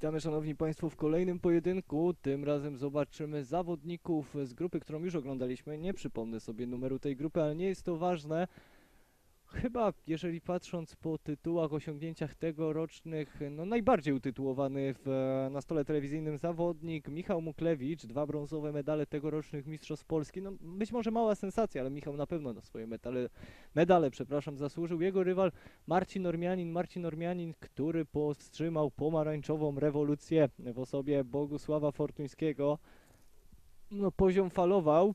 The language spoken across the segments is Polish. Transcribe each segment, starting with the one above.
Witamy szanowni państwo w kolejnym pojedynku. Tym razem zobaczymy zawodników z grupy, którą już oglądaliśmy. Nie przypomnę sobie numeru tej grupy, ale nie jest to ważne. Chyba, jeżeli patrząc po tytułach, osiągnięciach tegorocznych, no najbardziej utytułowany w, na stole telewizyjnym zawodnik Michał Muklewicz, dwa brązowe medale tegorocznych Mistrzostw Polski. No być może mała sensacja, ale Michał na pewno na swoje medale, medale przepraszam, zasłużył. Jego rywal Marcin Ormianin, Marcin Ormianin, który powstrzymał pomarańczową rewolucję w osobie Bogusława Fortuńskiego. No poziom falował.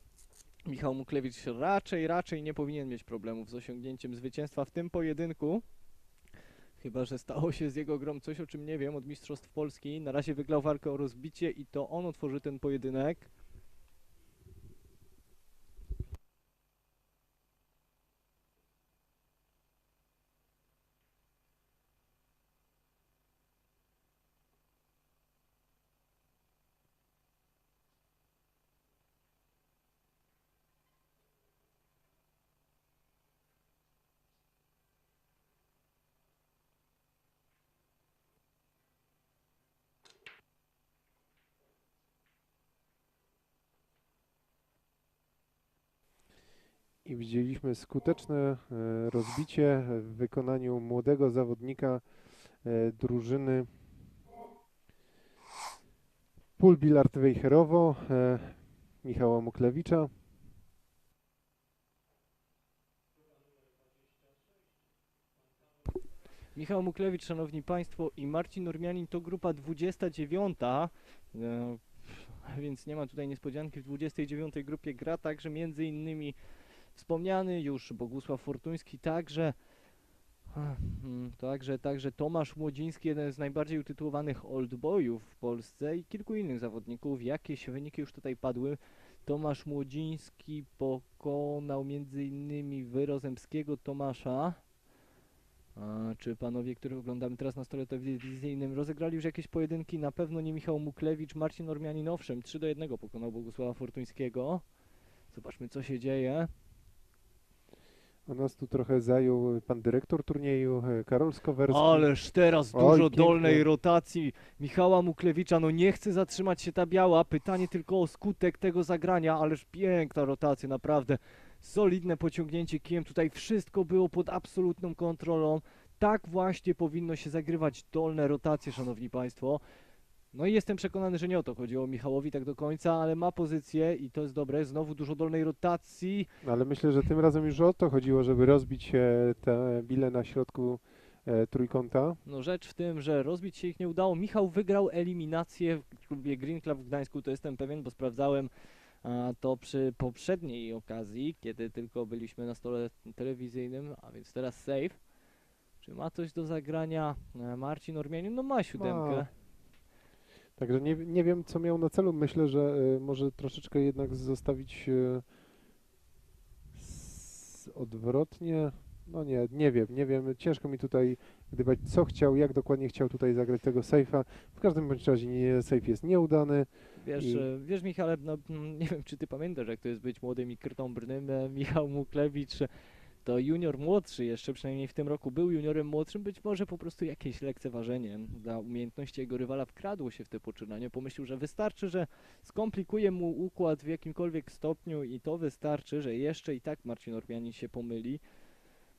Michał Muklewicz raczej, raczej nie powinien mieć problemów z osiągnięciem zwycięstwa w tym pojedynku. Chyba, że stało się z jego grą coś, o czym nie wiem, od Mistrzostw Polski. Na razie wygrał walkę o rozbicie i to on otworzy ten pojedynek. I widzieliśmy skuteczne e, rozbicie w wykonaniu młodego zawodnika e, drużyny Pól Billard Wejherowo, e, Michała Muklewicza. Michał Muklewicz, szanowni państwo, i Marcin Ormianin to grupa 29. E, więc nie ma tutaj niespodzianki. W 29 grupie gra także między innymi wspomniany już Bogusław Fortuński, także mm, Także, także Tomasz Młodziński, jeden z najbardziej utytułowanych oldboyów w Polsce i kilku innych zawodników. Jakieś wyniki już tutaj padły. Tomasz Młodziński pokonał innymi Wyrozemskiego Tomasza. A, czy panowie, których oglądamy teraz na stole telewizyjnym, rozegrali już jakieś pojedynki? Na pewno nie Michał Muklewicz, Marcin Ormianin, owszem, 3 do 1 pokonał Bogusława Fortuńskiego. Zobaczmy, co się dzieje. A nas tu trochę zajął pan dyrektor turnieju, e, Karol Skowerski. Ależ teraz Oj, dużo pięknie. dolnej rotacji Michała Muklewicza. No nie chce zatrzymać się ta biała. Pytanie tylko o skutek tego zagrania, ależ piękna rotacja, naprawdę. Solidne pociągnięcie kijem. Tutaj wszystko było pod absolutną kontrolą. Tak właśnie powinno się zagrywać dolne rotacje, szanowni państwo. No i jestem przekonany, że nie o to chodziło Michałowi tak do końca, ale ma pozycję i to jest dobre. Znowu dużo dolnej rotacji. Ale myślę, że tym razem już o to chodziło, żeby rozbić te bile na środku e, trójkąta. No rzecz w tym, że rozbić się ich nie udało. Michał wygrał eliminację w klubie Green Club w Gdańsku, to jestem pewien, bo sprawdzałem to przy poprzedniej okazji, kiedy tylko byliśmy na stole telewizyjnym, a więc teraz save. Czy ma coś do zagrania e, Marcin Ormianin? No ma siódemkę. Także nie, nie wiem, co miał na celu. Myślę, że e, może troszeczkę jednak zostawić s- odwrotnie. No nie, nie wiem, nie wiem. Ciężko mi tutaj gdybać, co chciał, jak dokładnie chciał tutaj zagrać tego safe'a. W każdym bądź razie nie, safe jest nieudany. Wiesz, I- e, wiesz Michale, no, mm, nie wiem czy ty pamiętasz jak to jest być młodym i krtąbrnym. E, Michał Muklewicz to junior młodszy jeszcze, przynajmniej w tym roku był juniorem młodszym, być może po prostu jakieś lekceważenie dla umiejętności jego rywala wkradło się w te poczynanie. Pomyślał, że wystarczy, że skomplikuje mu układ w jakimkolwiek stopniu i to wystarczy, że jeszcze i tak Marcin Ormianin się pomyli.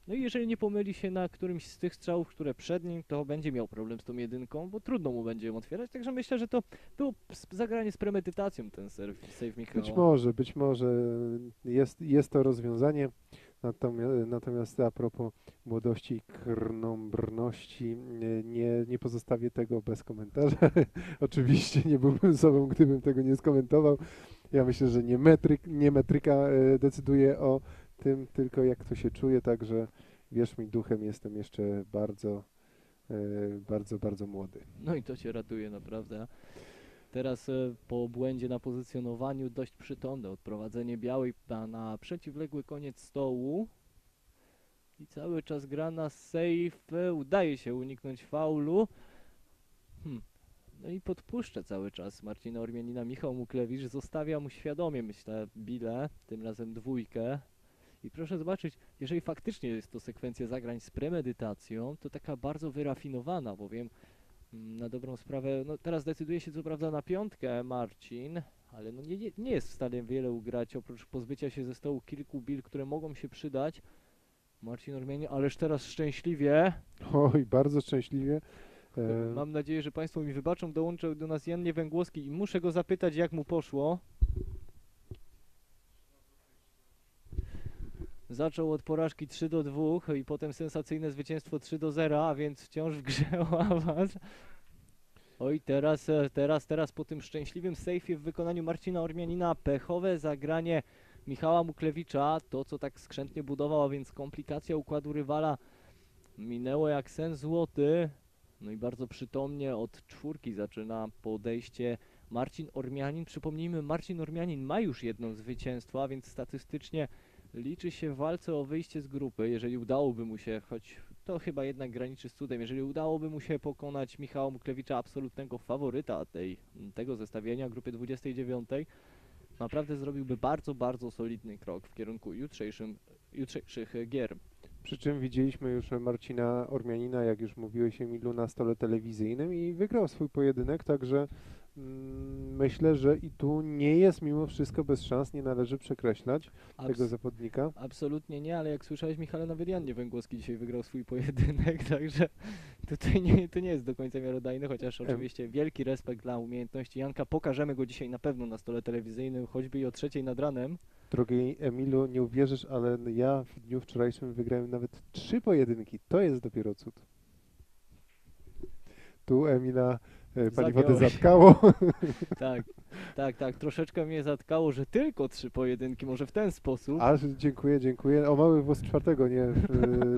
No i jeżeli nie pomyli się na którymś z tych strzałów, które przed nim, to będzie miał problem z tą jedynką, bo trudno mu będzie ją otwierać, także myślę, że to było zagranie z premedytacją ten serw, save Michała. Być może, być może jest, jest to rozwiązanie. Natomiast, natomiast a propos młodości i krnąbrności, nie, nie, pozostawię tego bez komentarza. Oczywiście nie byłbym sobą, gdybym tego nie skomentował. Ja myślę, że nie, metryk, nie metryka e, decyduje o tym, tylko jak to się czuje, także wierz mi, duchem jestem jeszcze bardzo, e, bardzo, bardzo młody. No i to cię ratuje naprawdę. Teraz e, po błędzie na pozycjonowaniu dość przytomne odprowadzenie białej na, przeciwległy koniec stołu. I cały czas gra na save. e, Udaje się uniknąć faulu. Hmm. No i podpuszcza cały czas Marcina Ormianina. Michał Muklewicz zostawia mu świadomie, myślę, bile, tym razem dwójkę. I proszę zobaczyć, jeżeli faktycznie jest to sekwencja zagrań z premedytacją, to taka bardzo wyrafinowana, bowiem Na dobrą sprawę, no teraz decyduje się co prawda na piątkę Marcin, ale no nie, nie, jest w stanie wiele ugrać, oprócz pozbycia się ze stołu kilku bil, które mogą się przydać. Marcin Ormianin, ależ teraz szczęśliwie, Oj, bardzo szczęśliwie. E, mam nadzieję, że Państwo mi wybaczą, dołączył do nas Jan Niewęgłowski i muszę go zapytać jak mu poszło. Zaczął od porażki 3 do 2 i potem sensacyjne zwycięstwo 3 do 0, a więc wciąż w grze o awans. Oj, teraz, teraz, teraz po tym szczęśliwym sejfie w wykonaniu Marcina Ormianina pechowe zagranie Michała Muklewicza, to co tak skrzętnie budował, a więc komplikacja układu rywala minęło jak sen złoty. No i bardzo przytomnie od czwórki zaczyna podejście Marcin Ormianin. Przypomnijmy, Marcin Ormianin ma już jedno zwycięstwo, a więc statystycznie liczy się w walce o wyjście z grupy. Jeżeli udałoby mu się, choć to chyba jednak graniczy z cudem, jeżeli udałoby mu się pokonać Michała Muklewicza, absolutnego faworyta tej, tego zestawienia, grupy 29, naprawdę zrobiłby bardzo, bardzo solidny krok w kierunku jutrzejszym, jutrzejszych gier. Przy czym widzieliśmy już Marcina Ormianina, jak już mówiłeś Emilu, na stole telewizyjnym i wygrał swój pojedynek, także myślę, że i tu nie jest mimo wszystko bez szans, nie należy przekreślać Abs- tego zawodnika. Absolutnie nie, ale jak słyszałeś, Michale, nawet Jan Niewęgłowski dzisiaj wygrał swój pojedynek, także tutaj nie, to nie jest do końca miarodajne, chociaż oczywiście wielki respekt dla umiejętności Janka. Pokażemy go dzisiaj na pewno na stole telewizyjnym, choćby i o trzeciej nad ranem. Drogi Emilu, nie uwierzysz, ale ja w dniu wczorajszym wygrałem nawet trzy pojedynki. To jest dopiero cud. Tu Emila e, paliwo Zagiąłeś. zatkało. Tak, tak, tak, troszeczkę mnie zatkało, że tylko trzy pojedynki, może w ten sposób. Aż dziękuję, dziękuję. O mały włos czwartego nie, e,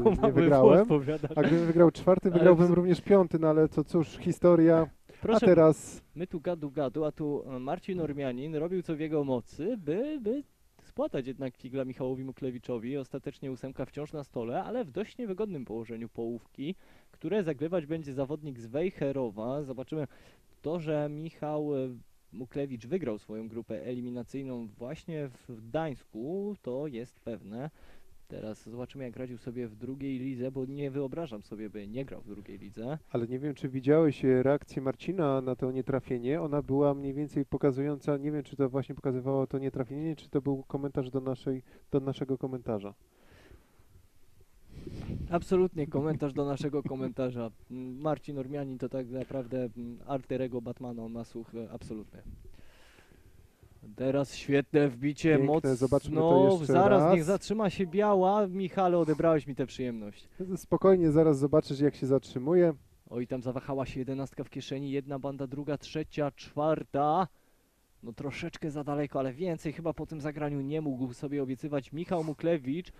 O nie wygrałem. włos. A gdybym wygrał czwarty, Ale wygrałbym również piąty, no ale to cóż, historia. A Proszę, teraz my tu gadu gadu, a tu e, Marcin Ormianin robił co w jego mocy, by, by spłatać jednak kigla Michałowi Muklewiczowi. Ostatecznie ósemka wciąż na stole, ale w dość niewygodnym położeniu połówki, które zagrywać będzie zawodnik z Wejherowa. Zobaczymy to, że Michał e, Muklewicz wygrał swoją grupę eliminacyjną właśnie w Gdańsku, to jest pewne. Teraz zobaczymy, jak radził sobie w drugiej lidze, bo nie wyobrażam sobie, by nie grał w drugiej lidze. Ale nie wiem, czy widziałeś e, reakcję Marcina na to nietrafienie. Ona była mniej więcej pokazująca, nie wiem, czy to właśnie pokazywało to nietrafienie, czy to był komentarz do, naszej, do naszego komentarza. Absolutnie komentarz do naszego komentarza. Marcin Ormianin to tak naprawdę alterego Batmana, on ma słuch e, absolutny. Teraz świetne wbicie, Piękne, mocno. zobaczmy to jeszcze zaraz raz. niech zatrzyma się biała. Michale, odebrałeś mi tę przyjemność. Spokojnie, zaraz zobaczysz, jak się zatrzymuje. Oj, tam zawahała się jedenastka w kieszeni, jedna banda, druga, trzecia, czwarta. No troszeczkę za daleko, ale więcej chyba po tym zagraniu nie mógł sobie obiecywać Michał Muklewicz.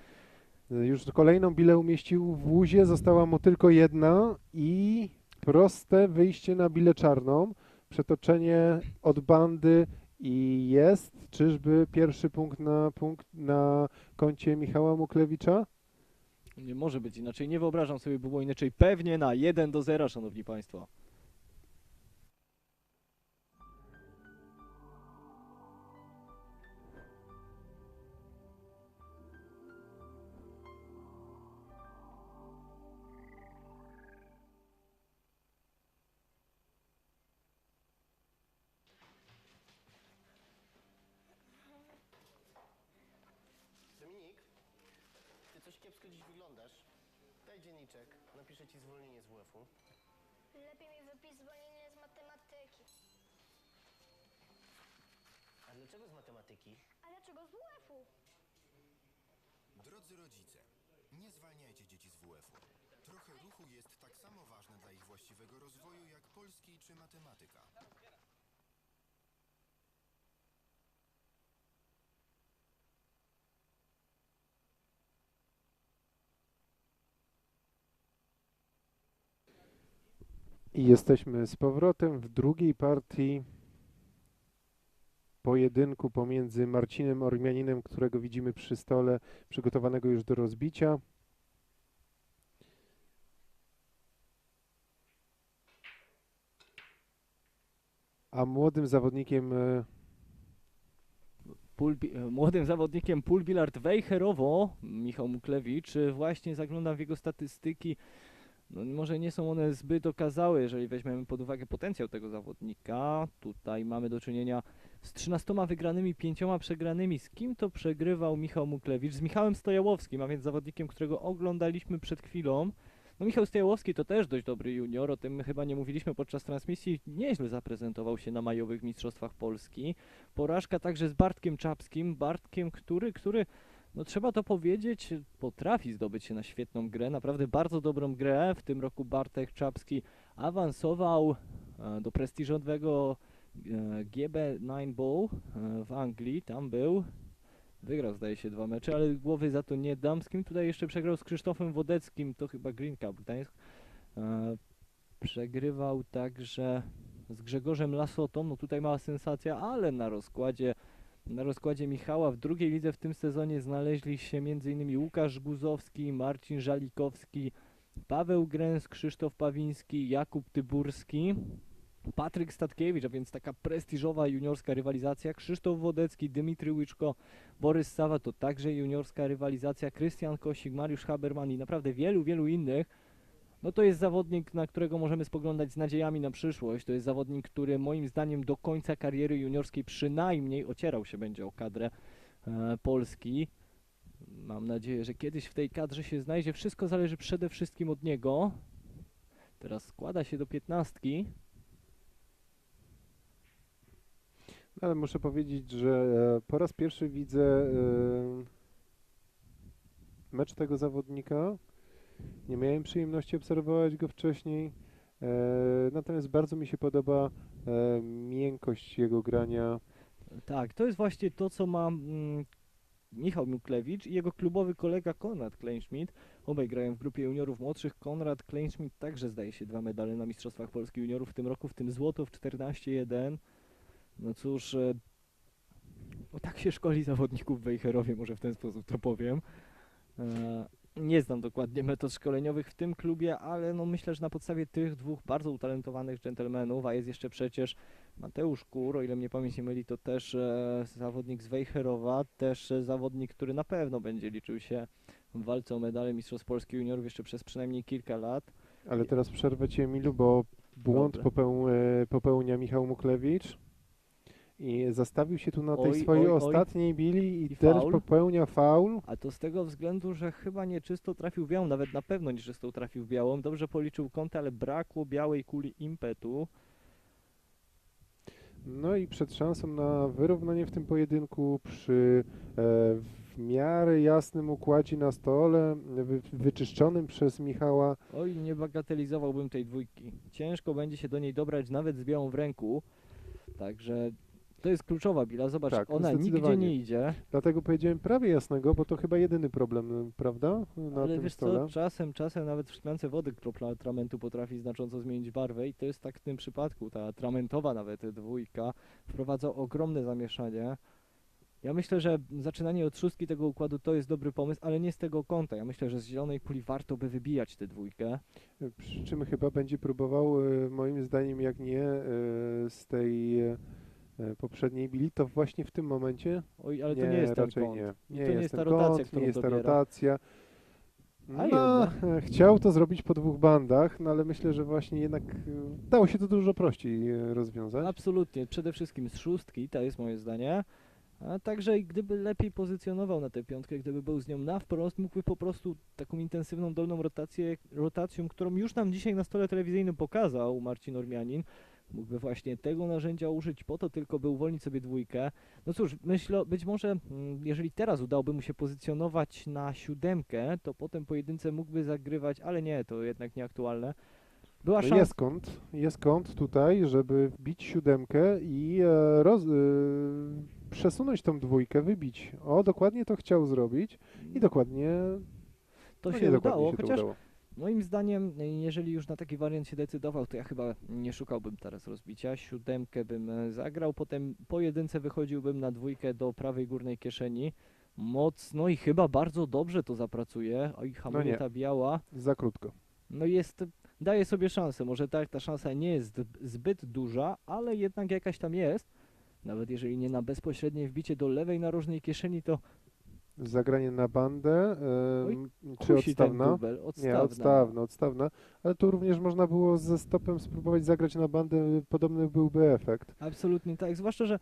Już kolejną bilę umieścił w łuzie, została mu tylko jedna i proste wyjście na bilę czarną, przetoczenie od bandy i jest. Czyżby pierwszy punkt na, punkt na koncie Michała Muklewicza? Nie może być inaczej, nie wyobrażam sobie, by było inaczej. Pewnie na 1 do 0, szanowni państwo. Ty dziś wyglądasz. Daj dzienniczek, napiszę ci zwolnienie z WF-u. Lepiej mi wypis zwolnienie z matematyki. A dlaczego z matematyki? A dlaczego z WF-u? Drodzy rodzice, nie zwalniajcie dzieci z WF-u. Trochę ruchu jest tak samo ważne dla ich właściwego rozwoju jak polski czy matematyka. I jesteśmy z powrotem w drugiej partii pojedynku pomiędzy Marcinem Ormianinem, którego widzimy przy stole, przygotowanego już do rozbicia. A młodym zawodnikiem e, Pulbi- e, młodym zawodnikiem Pulbillard Wejherowo, Michał Muklewicz, e, właśnie zaglądam w jego statystyki. No, może nie są one zbyt okazałe, jeżeli weźmiemy pod uwagę potencjał tego zawodnika. Tutaj mamy do czynienia z 13 wygranymi, 5 przegranymi. Z kim to przegrywał Michał Muklewicz? Z Michałem Stojałowskim, a więc zawodnikiem, którego oglądaliśmy przed chwilą. No Michał Stojałowski to też dość dobry junior, o tym chyba nie mówiliśmy podczas transmisji. Nieźle zaprezentował się na majowych Mistrzostwach Polski. Porażka także z Bartkiem Czapskim. Bartkiem, który, który no trzeba to powiedzieć, potrafi zdobyć się na świetną grę, naprawdę bardzo dobrą grę. W tym roku Bartek Czapski awansował e, do prestiżowego e, GB9 Bowl e, w Anglii, tam był. Wygrał zdaje się dwa mecze, ale głowy za to nie dam. Z kim tutaj jeszcze przegrał z Krzysztofem Wodeckim, to chyba Green Cup Gdańsk. Przegrywał także z Grzegorzem Lasotą, no tutaj mała sensacja, ale na rozkładzie na rozkładzie Michała w drugiej lidze w tym sezonie znaleźli się m.in. Łukasz Guzowski, Marcin Żalikowski, Paweł Gręs, Krzysztof Pawiński, Jakub Tyburski, Patryk Statkiewicz, a więc taka prestiżowa juniorska rywalizacja, Krzysztof Wodecki, Dymitry Łyczko, Borys Sawa to także juniorska rywalizacja, Krystian Kosik, Mariusz Haberman i naprawdę wielu, wielu innych. No to jest zawodnik, na którego możemy spoglądać z nadziejami na przyszłość. To jest zawodnik, który moim zdaniem do końca kariery juniorskiej przynajmniej ocierał się będzie o kadrę e, Polski. Mam nadzieję, że kiedyś w tej kadrze się znajdzie. Wszystko zależy przede wszystkim od niego. Teraz składa się do piętnastki. Ale muszę powiedzieć, że e, po raz pierwszy widzę e, mecz tego zawodnika. Nie miałem przyjemności obserwować go wcześniej. E, natomiast bardzo mi się podoba e, miękkość jego grania. Tak, to jest właśnie to, co ma mm, Michał Miklewicz i jego klubowy kolega Konrad Kleinschmidt. Obaj grają w grupie juniorów młodszych. Konrad Kleinschmidt także zdaje się dwa medale na Mistrzostwach Polski Juniorów w tym roku, w tym złoto w 14-1. No cóż, e, no tak się szkoli zawodników w Wejherowie, może w ten sposób to powiem. E, nie znam dokładnie metod szkoleniowych w tym klubie, ale no myślę, że na podstawie tych dwóch bardzo utalentowanych dżentelmenów, a jest jeszcze przecież Mateusz Kur, o ile mnie pamięć nie myli, to też e, zawodnik z Wejherowa, też e, zawodnik, który na pewno będzie liczył się w walce o medale Mistrzostw Polski Juniorów jeszcze przez przynajmniej kilka lat. Ale teraz przerwę Cię, Emilu, bo błąd popeł, e, popełnia Michał Muklewicz. I zastawił się tu na tej Oj, swojej oj, oj. ostatniej bili i, I teraz faul. popełnia faul. A to z tego względu, że chyba nieczysto trafił w białą, nawet na pewno nieczysto trafił w białą. Dobrze policzył kąty, ale brakło białej kuli impetu. No i przed szansą na wyrównanie w tym pojedynku przy e, w miarę jasnym układzie na stole, wy, wyczyszczonym przez Michała. Oj, nie bagatelizowałbym tej dwójki. Ciężko będzie się do niej dobrać nawet z białą w ręku. Także to jest kluczowa bila. Zobacz, Tak, ona nigdzie nie idzie. Dlatego powiedziałem prawie jasnego, bo to chyba jedyny problem, prawda? Na ale tym wiesz stole. co, czasem, czasem nawet w szklance wody kropla atramentu potrafi znacząco zmienić barwę i to jest tak w tym przypadku. Ta atramentowa nawet dwójka wprowadza ogromne zamieszanie. Ja myślę, że zaczynanie od szóstki tego układu to jest dobry pomysł, ale nie z tego kąta. Ja myślę, że z zielonej puli warto by wybijać tę dwójkę. Przy czym chyba będzie próbował, e, moim zdaniem, jak nie e, z tej poprzedniej bili, to właśnie w tym momencie. Oj, ale to nie jest ten raczej kąt. nie. Nie to nie jest ta rotacja, kąt, którą nie jest ta dobiera. rotacja. No, e, chciał to zrobić po dwóch bandach, no ale myślę, że właśnie jednak e, dało się to dużo prościej e, rozwiązać. Absolutnie, przede wszystkim z szóstki, to jest moje zdanie. A także i gdyby lepiej pozycjonował na tę piątkę, gdyby był z nią na wprost, mógłby po prostu taką intensywną dolną rotację, rotacją, którą już nam dzisiaj na stole telewizyjnym pokazał Marcin Ormianin, mógłby właśnie tego narzędzia użyć po to tylko, by uwolnić sobie dwójkę. No cóż, myślę, być może mm, jeżeli teraz udałoby mu się pozycjonować na siódemkę, to potem pojedynce mógłby zagrywać, ale nie, to jednak nieaktualne. Była szansa. Jest kąt, jest kąt tutaj, żeby wbić siódemkę i e, roz, e, przesunąć tą dwójkę, wybić. O, dokładnie to chciał zrobić i dokładnie to no się udało, chociaż udało. Moim zdaniem, jeżeli już na taki wariant się decydował, to ja chyba nie szukałbym teraz rozbicia. Siódemkę bym e, zagrał, potem po jedynce wychodziłbym na dwójkę do prawej górnej kieszeni. Mocno i chyba bardzo dobrze to zapracuje. Oj, hamuje nie. ta biała. Za krótko. No jest, daje sobie szansę. Może tak, ta szansa nie jest zbyt duża, ale jednak jakaś tam jest. Nawet jeżeli nie na bezpośrednie wbicie do lewej narożnej kieszeni, to Zagranie na bandę, Oj, czy odstawna? dubel, odstawna. Nie, odstawna, odstawna. Ale tu również można było ze stopem spróbować zagrać na bandę, podobny byłby efekt. Absolutnie tak, zwłaszcza, że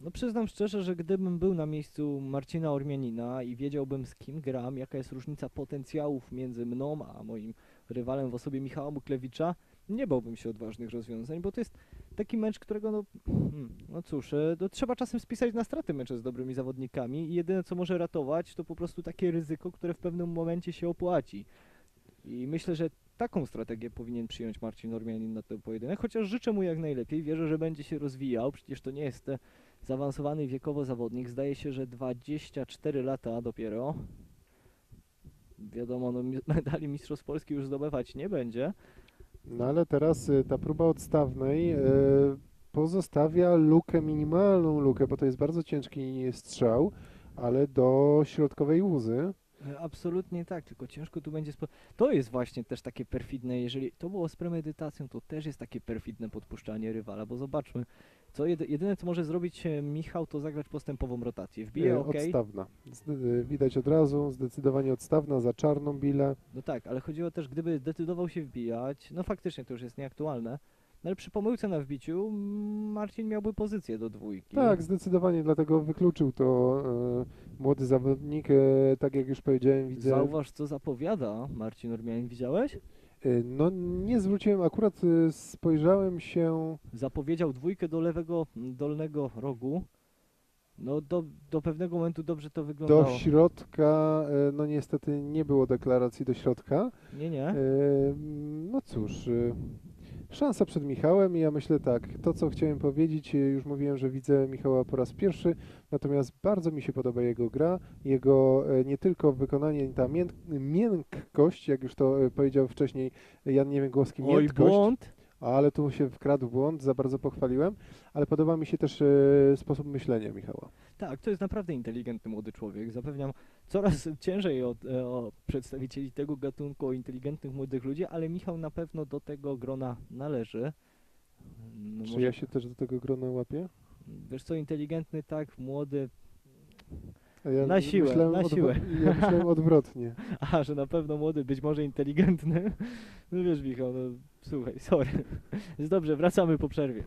no przyznam szczerze, że gdybym był na miejscu Marcina Ormianina i wiedziałbym z kim gram, jaka jest różnica potencjałów między mną a moim rywalem w osobie Michała Muklewicza, nie bałbym się odważnych rozwiązań, bo to jest taki mecz, którego no, hmm, no cóż, e, no, trzeba czasem spisać na straty mecze z dobrymi zawodnikami i jedyne co może ratować to po prostu takie ryzyko, które w pewnym momencie się opłaci. I myślę, że taką strategię powinien przyjąć Marcin Ormianin na ten pojedynek, chociaż życzę mu jak najlepiej, wierzę, że będzie się rozwijał, przecież to nie jest e, zaawansowany wiekowo zawodnik, zdaje się, że 24 lata dopiero. Wiadomo, no, medali Mistrzostw Polski już zdobywać nie będzie. No ale teraz y, ta próba odstawnej y, pozostawia lukę, minimalną lukę, bo to jest bardzo ciężki strzał, ale do środkowej łzy. E, Absolutnie tak, tylko ciężko tu będzie. Spo... To jest właśnie też takie perfidne, jeżeli to było z premedytacją, to też jest takie perfidne podpuszczanie rywala, bo zobaczmy, co jedy, jedyne co może zrobić e, Michał, to zagrać postępową rotację. Wbije, Y, ok, Odstawna. Zde- widać od razu, zdecydowanie odstawna za czarną bilę. no tak, ale chodziło też, gdyby zdecydował się wbijać, no faktycznie to już jest nieaktualne, no ale przy pomyłce na wbiciu mm, Marcin miałby pozycję do dwójki. Tak, zdecydowanie, dlatego wykluczył to y, młody zawodnik, y, tak jak już powiedziałem, widzę. Zauważ, co zapowiada Marcin Ormianin, widziałeś? Y, no nie zwróciłem, akurat y, spojrzałem się, zapowiedział dwójkę do lewego dolnego rogu. No do, do pewnego momentu dobrze to wyglądało. do środka, y, no niestety nie było deklaracji do środka. Nie, nie. E, No cóż, e, szansa przed Michałem i ja myślę tak, to co chciałem powiedzieć, e, już mówiłem, że widzę Michała po raz pierwszy, natomiast bardzo mi się podoba jego gra, jego e, nie tylko wykonanie, ta mięk miękkość, jak już to e, powiedział wcześniej Jan Niemięgłowski, Oj, miętkość, błąd. Ale tu się wkradł błąd, za bardzo pochwaliłem, ale podoba mi się też e, sposób myślenia Michała. Tak, to jest naprawdę inteligentny młody człowiek. Zapewniam, coraz ciężej o, e, o przedstawicieli tego gatunku, o inteligentnych młodych ludzi, ale Michał na pewno do tego grona należy. No Czy może- ja się też do tego grona łapię? Wiesz co, inteligentny, tak, młody. Ja Na siłę, na siłę. Ja myślałem odwrotnie. A, że na pewno młody, być może inteligentny. No wiesz, Michał, no słuchaj, sorry. Jest dobrze, wracamy po przerwie.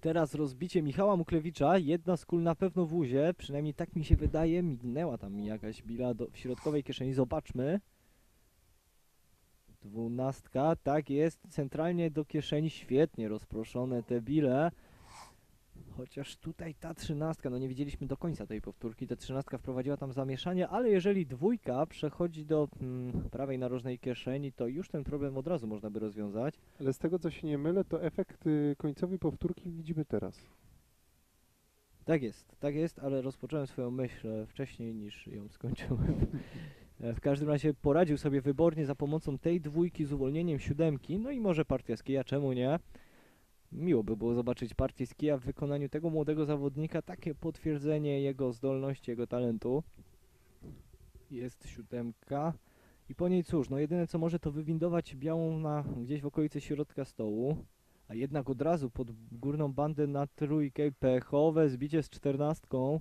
Teraz rozbicie Michała Muklewicza, jedna z kul na pewno w uzie, przynajmniej tak mi się wydaje, mignęła tam jakaś bila do, w środkowej kieszeni, zobaczmy. Dwunastka, tak jest, centralnie do kieszeni, świetnie rozproszone te bile. Chociaż tutaj ta trzynastka, no nie widzieliśmy do końca tej powtórki, ta trzynastka wprowadziła tam zamieszanie, ale jeżeli dwójka przechodzi do mm, prawej narożnej kieszeni, to już ten problem od razu można by rozwiązać. Ale z tego co się nie mylę, to efekt y, końcowej powtórki widzimy teraz. Tak jest, tak jest, ale rozpocząłem swoją myśl e, wcześniej niż ją skończyłem. E, W każdym razie poradził sobie wybornie za pomocą tej dwójki z uwolnieniem siódemki, no i może partia z kija, czemu nie? Miło by było zobaczyć partię z kija w wykonaniu tego młodego zawodnika, takie potwierdzenie jego zdolności, jego talentu. Jest siódemka. I po niej cóż, no jedyne co może to wywindować białą na gdzieś w okolicy środka stołu. A jednak od razu pod górną bandę na trójkę pechowe zbicie z czternastką.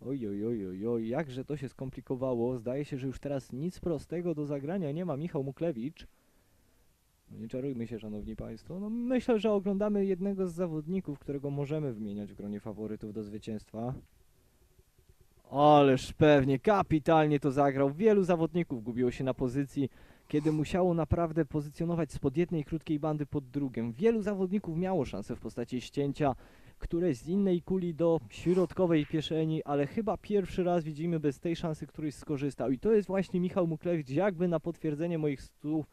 Oj, oj, oj, oj, oj, jakże to się skomplikowało. Zdaje się, że już teraz nic prostego do zagrania nie ma Michał Muklewicz. Nie czarujmy się, szanowni państwo. No myślę, że oglądamy jednego z zawodników, którego możemy wymieniać w gronie faworytów do zwycięstwa. Ależ pewnie, kapitalnie to zagrał. Wielu zawodników gubiło się na pozycji, kiedy musiało naprawdę pozycjonować spod jednej krótkiej bandy pod drugą. Wielu zawodników miało szansę w postaci ścięcia któreś z innej kuli do środkowej kieszeni, ale chyba pierwszy raz widzimy bez tej szansy któryś skorzystał. I to jest właśnie Michał Muklewicz, jakby na potwierdzenie moich słów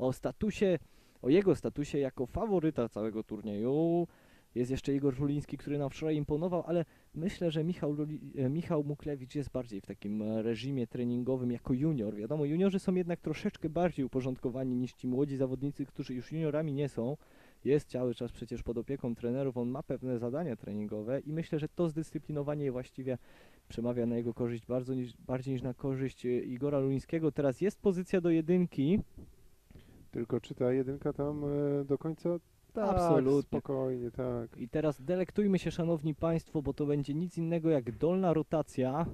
o statusie, o jego statusie jako faworyta całego turnieju. Jest jeszcze Igor Żuliński, który nam wczoraj imponował, ale myślę, że Michał, Luli, e, Michał Muklewicz jest bardziej w takim e, reżimie treningowym jako junior. Wiadomo, juniorzy są jednak troszeczkę bardziej uporządkowani niż ci młodzi zawodnicy, którzy już juniorami nie są. Jest cały czas przecież pod opieką trenerów, on ma pewne zadania treningowe i myślę, że to zdyscyplinowanie właściwie przemawia na jego korzyść bardzo niż, bardziej niż na korzyść e, Igora Lulińskiego. Teraz jest pozycja do jedynki. Tylko czy ta jedynka tam e, do końca? Tak, Absolutnie. spokojnie, tak. I teraz delektujmy się, szanowni państwo, bo to będzie nic innego jak dolna rotacja.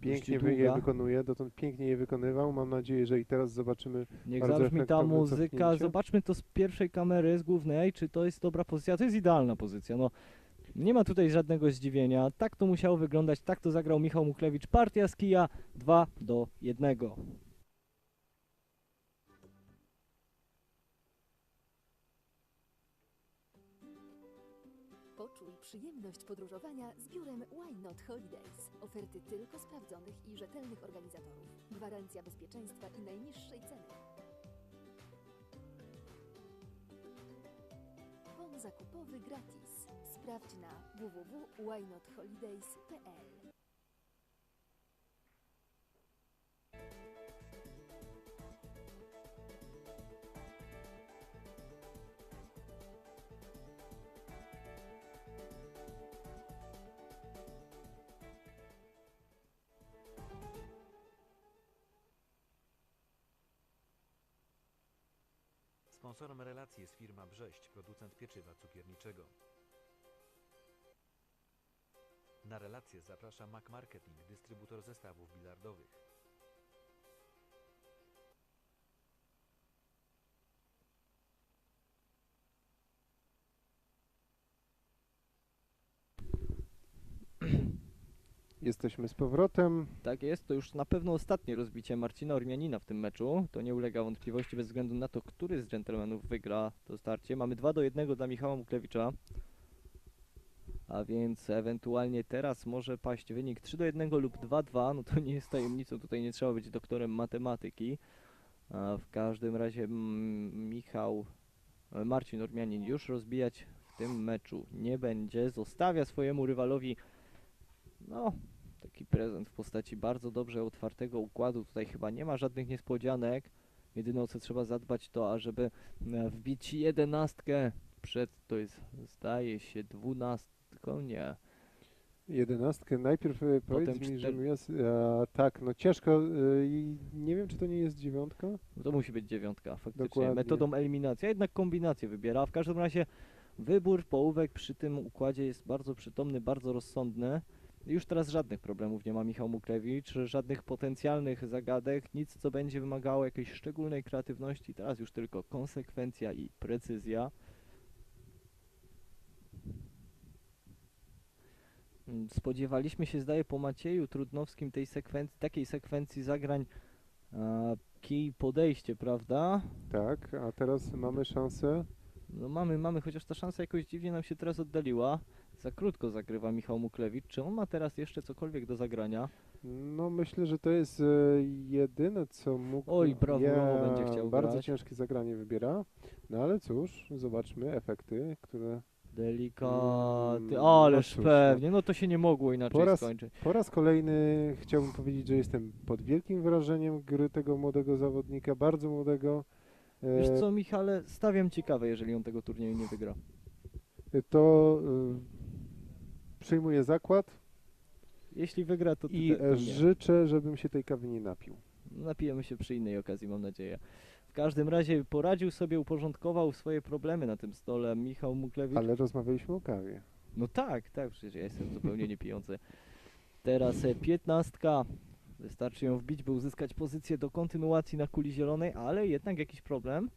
Pięknie wy- je wykonuje, dotąd pięknie je wykonywał. Mam nadzieję, że i teraz zobaczymy. Niech Bardzo zabrzmi ta muzyka. cofnięcie. Zobaczmy to z pierwszej kamery, z głównej, czy to jest dobra pozycja. To jest idealna pozycja. No, nie ma tutaj żadnego zdziwienia. Tak to musiało wyglądać, tak to zagrał Michał Muklewicz. Partia z kija 2 do 1. przyjemność podróżowania z biurem Why Not Holidays. Oferty tylko sprawdzonych i rzetelnych organizatorów. Gwarancja bezpieczeństwa i najniższej ceny. Bon zakupowy gratis. Sprawdź na www.whynotholidays.pl Sponsorem relacji jest firma Brześć, producent pieczywa cukierniczego. Na relację zaprasza Mac Marketing, dystrybutor zestawów bilardowych. Jesteśmy z powrotem. Tak jest, to już na pewno ostatnie rozbicie Marcina Ormianina w tym meczu. To nie ulega wątpliwości bez względu na to, który z dżentelmenów wygra to starcie. Mamy 2 do 1 dla Michała Muklewicza. A więc ewentualnie teraz może paść wynik 3 do 1 lub 2-2. No to nie jest tajemnicą, tutaj nie trzeba być doktorem matematyki. A w każdym razie mm, Michał, e, Marcin Ormianin już rozbijać w tym meczu nie będzie. Zostawia swojemu rywalowi no, taki prezent w postaci bardzo dobrze otwartego układu. Tutaj chyba nie ma żadnych niespodzianek. Jedyne o co trzeba zadbać to, ażeby e, wbić jedenastkę przed, to jest zdaje się dwunastką, nie. Jedenastkę. Najpierw e, powiedz mi, że czter- jest, a, tak, no ciężko e, i nie wiem, czy to nie jest dziewiątka. No to musi być dziewiątka faktycznie. Dokładnie. Metodą eliminacji, a jednak kombinację wybiera. W każdym razie wybór połówek przy tym układzie jest bardzo przytomny, bardzo rozsądny. Już teraz żadnych problemów nie ma Michał Muklewicz, żadnych potencjalnych zagadek, nic co będzie wymagało jakiejś szczególnej kreatywności. Teraz już tylko konsekwencja i precyzja. Mm, Spodziewaliśmy się, zdaje, po Macieju Trudnowskim tej sekwencji, takiej sekwencji zagrań a, kij podejście, prawda? Tak, a teraz mamy szansę. No mamy, mamy, chociaż ta szansa jakoś dziwnie nam się teraz oddaliła. Za krótko zagrywa Michał Muklewicz. Czy on ma teraz jeszcze cokolwiek do zagrania? No myślę, że to jest e, jedyne, co mógł... Oj, brawo, ja, będzie chciał Bardzo grać. ciężkie zagranie wybiera. No ale cóż, zobaczmy efekty, które... Delikaty, Mm, ależ no cóż, no. pewnie, no to się nie mogło inaczej Po raz- skończyć. Po raz kolejny chciałbym powiedzieć, że jestem pod wielkim wrażeniem gry tego młodego zawodnika, bardzo młodego. E, Wiesz co, Michale, stawiam ciekawe, jeżeli on tego turnieju nie wygra. To y, przyjmuję zakład Jeśli wygra, to ty i te, e, życzę, żebym się tej kawy nie napił. Napijemy się przy innej okazji, mam nadzieję. W każdym razie poradził sobie, uporządkował swoje problemy na tym stole Michał Muklewicz. Ale rozmawialiśmy o kawie. No tak, tak, przecież ja jestem zupełnie niepijący. Teraz e, piętnastka. Wystarczy ją wbić, by uzyskać pozycję do kontynuacji na kuli zielonej, ale jednak jakiś problem.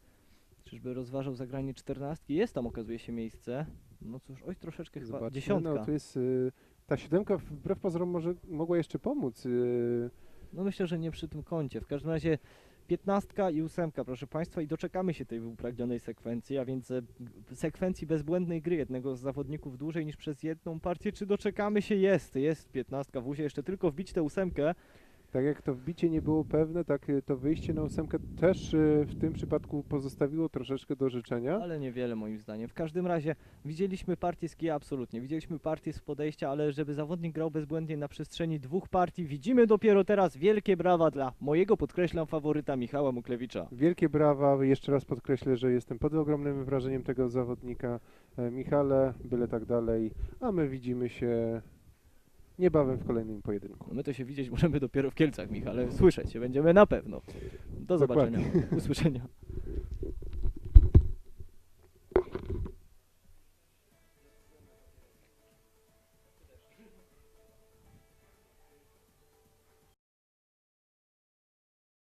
Czyżby rozważał zagranie czternastki? Jest tam, okazuje się, miejsce. No cóż, oj, troszeczkę chyba. Zobaczmy. Dziesiątka. No tu jest y, ta siódemka wbrew pozorom może mogła jeszcze pomóc. Y, No myślę, że nie przy tym kącie. W każdym razie Piętnastka i ósemka, proszę Państwa, i doczekamy się tej upragnionej sekwencji, a więc e, sekwencji bezbłędnej gry jednego z zawodników dłużej niż przez jedną partię. Czy doczekamy się? Jest, jest piętnastka w usie, jeszcze tylko wbić tę ósemkę. Tak jak to wbicie nie było pewne, tak y, to wyjście na ósemkę też y, w tym przypadku pozostawiło troszeczkę do życzenia. Ale niewiele moim zdaniem. W każdym razie widzieliśmy partię z kija absolutnie. Widzieliśmy partię z podejścia, ale żeby zawodnik grał bezbłędnie na przestrzeni dwóch partii, widzimy dopiero teraz wielkie brawa dla mojego, podkreślam, faworyta Michała Muklewicza. Wielkie brawa, jeszcze raz podkreślę, że jestem pod ogromnym wrażeniem tego zawodnika. E, Michale, byle tak dalej, a my widzimy się niebawem w kolejnym pojedynku. No my to się widzieć możemy dopiero w Kielcach, Michale. Słyszeć się będziemy na pewno. Do Dokładnie. zobaczenia. Usłyszenia.